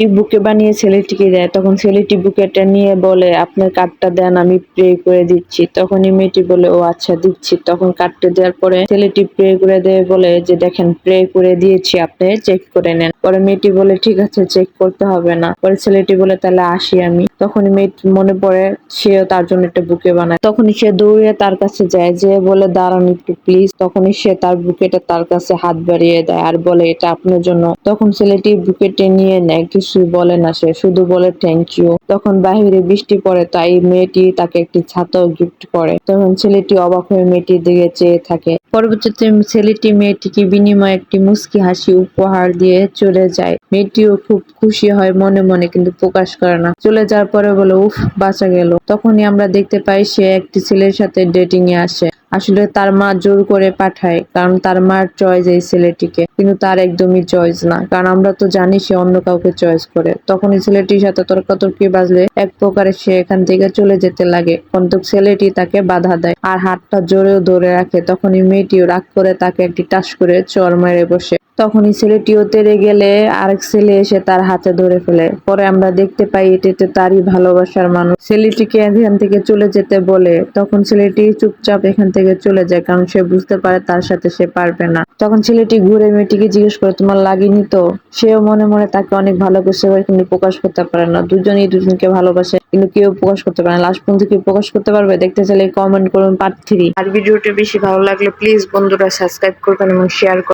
বুকে বানিয়ে ছেলেটিকে দেয়, তখন ছেলেটি বুকেটা নিয়ে বলে, আপনার কার্ডটা দেন, আমি প্রে করে দিচ্ছি। তখনই মেয়েটি বলে, ও আচ্ছা দিচ্ছি। তখন কার্ডটা দেওয়ার পরে ছেলেটি প্রে করে দেয়, বলে, যে দেখেন প্রে করে দিয়েছি, আপনি চেক করে নেন। পরে মেয়েটি বলে, ঠিক আছে চেক করতে হবে না। পরে ছেলেটি বলে, তাহলে আসি আমি। তখনই মেয়েটি মনে পড়ে, সেও তার জন্য একটা বুকে বানায়। তখনই সে দৌড়ে তার কাছে যায়, যে বলে, দাঁড়ান একটু প্লিজ তখনই সে তার বুকেটা তার কাছে হাত বাড়িয়ে দেয় আর বলে, এটা আপনার জন্য। তখন ছেলেটি বুকেটে নিয়ে নেয় কিছুই বলে না সে, শুধু বলে থ্যাংক ইউ তখন বাহিরে বৃষ্টি পড়ে, তাই মেয়েটি তাকে একটি ছাতাও গিফট করে। তখন ছেলেটি অবাক হয়ে মেয়েটির দিকে চেয়ে থাকে। পরবর্তীতে ছেলেটি মেয়েটিকে বিনিময়ে একটি মুস্কি হাসি উপহার দিয়ে চলে যায়। মেয়েটিও খুব খুশি হয় মনে মনে, কিন্তু প্রকাশ করে না। চলে যাওয়ার পরে বলে, উফ, বাঁচা গেল। তখনই আমরা দেখতে পাই সে একটি ছেলের সাথে ডেটিং এ আসে। আসলে তার মা জোর করে পাঠায়, কারণ তার মার চয়েস এই ছেলেটিকে। কিন্তু তার একদমই চয়েস না, কারণ আমরা তো জানি সে অন্য কাউকে চয়েস করে। তখন এই ছেলেটির সাথে তর্কাতর্কি বাজলে এক প্রকারে সে এখান থেকে চলে যেতে লাগে, কিন্তু ছেলেটি তাকে বাধা দেয় আর হাতটা জোরেও ধরে রাখে। তখন এই মেয়েটিও রাগ করে তাকে একটি টাস করে চর মেরে বসে। তখনই ছেলেটিও তেরে গেলে আরেক ছেলে এসে তার হাতে ধরে ফেলে। পরে আমরা দেখতে পাই এটিতে তারই ভালোবাসার মানুষ। ছেলেটিকে এখান থেকে চলে যেতে বলে, তখন ছেলেটি চুপচাপ এখান থেকে চলে যায় কারণ সে বুঝতে পারে তার সাথে সে পারবে না। তখন ছেলেটি ঘুরে মেয়েটিকে জিজ্ঞেস করে, তোমার লাগেনি তো? সেও মনে মনে তাকে অনেক ভালো করছে কিন্তু প্রকাশ করতে পারে না। দুজনেই দুজনকে ভালোবাসে, কিন্তু কেউ প্রকাশ করতে পারে না। লাস্ট পর্যন্ত কেউ প্রকাশ করতে পারবে? দেখতে চাইলে কমেন্ট করুন পার্ট থ্রি আর ভিডিওটি বেশি ভালো লাগলে প্লিজ বন্ধুরা সাবস্ক্রাইব করবেন এবং শেয়ার করবেন।